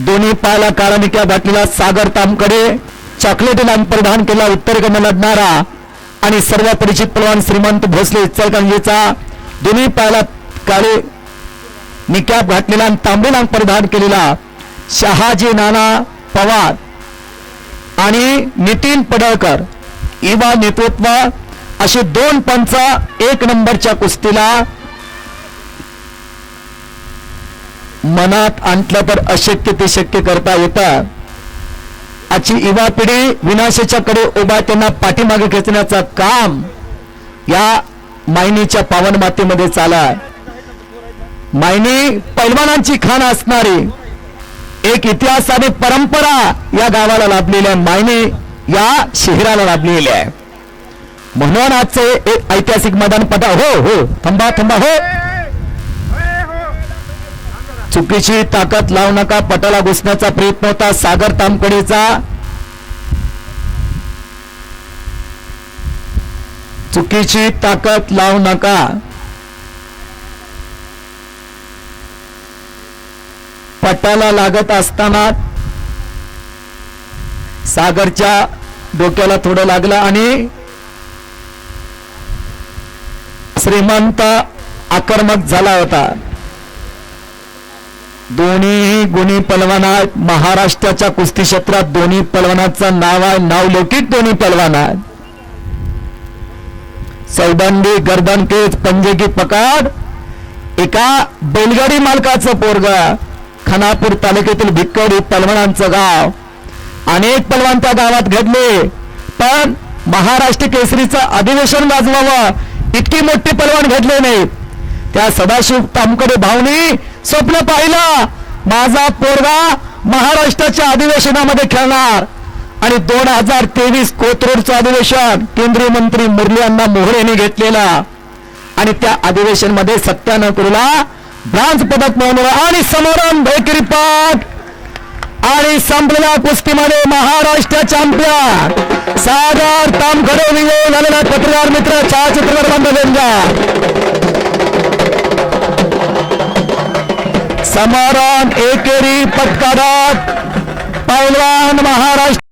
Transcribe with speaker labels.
Speaker 1: दोन्ही पायाला काळा निक्या घातलेला सागर तामकडे चॉकलेट इनाम प्रदान केला उत्तरेकडनं लढणारा आणि सर्व परिचित पलवान श्रीमंत भोसले इचलकरंजीचा. दोन्ही पायाला काळे निकॅप घातलेला आणि तांबे नाम परिधान केलेला शहाजी नाना पवार आणि नितीन पडळकर. इवा नेतृत्व असे दोन पंच एक नंबरच्या कुस्तीला मनात आणलं तर अशक्य ते शक्य करता येतं. आजची युवा पिढी विनाशाच्या कडे उभा त्यांना पाठीमागे खेचण्याचं काम या मायनीच्या पावन मातेमध्ये चालाय मायनी पैलवानांची खाण असणारी एक इतिहास आणि परंपरा या गावाला लाभलेली आहे. मायने या शहराला लाभलेली आहे. म्हणून आजचे एक ऐतिहासिक मैदान पटा हो हो थांबा थांबा हो. चुकीची ताकद लावू नका. पटाला घुसण्याचा प्रयत्न होता. सागर तामकडेचा. चुकीची ताकद लावू नका. पटाला लागत असताना सागरच्या डोक्याला थोडं लागलं आणि श्रीमंत आक्रमक झाला होता. दोन्ही गुणी पलवान महाराष्ट्राच्या कुस्ती क्षेत्रात दोन्ही पलवानाचं नाव आहे. नावलौकिक दोन्ही पलवान आहेत. सौदंडी पंजे की पकाड. एका बैलगाडी मालकाचं पोरग खानापूर तालुक्यातील भिक्कडी पलवानांचं गाव. अनेक पलवान त्या गावात घडले. पण महाराष्ट्र केसरीचं अधिवेशन गाजवावं. इतकी मोठी पलवान घडले नाहीत. त्या सदाशिव तामकडे भावनी स्वप्न पाहिलं. माझा पोरगा महाराष्ट्राच्या अधिवेशनामध्ये खेळणार. आणि दोन हजार तेवीस कोथरूडचं अधिवेशन केंद्रीय मंत्री मुरली अण्णा मोहरे यांनी घेतलेला. आणि त्या अधिवेशनमध्ये सत्यानंतरला ब्रांज पदक मिळवलं आणि समोरम भेकरी पाठ आणि संपलेल्या कुस्तीमध्ये महाराष्ट्र चॅम्पियन. सागर तामखडे विजय झालेला पत्रकार मित्र छायाचित्रकार बांधवांचा समरण एकेरी पटकारात पैलवान महाराष्ट्र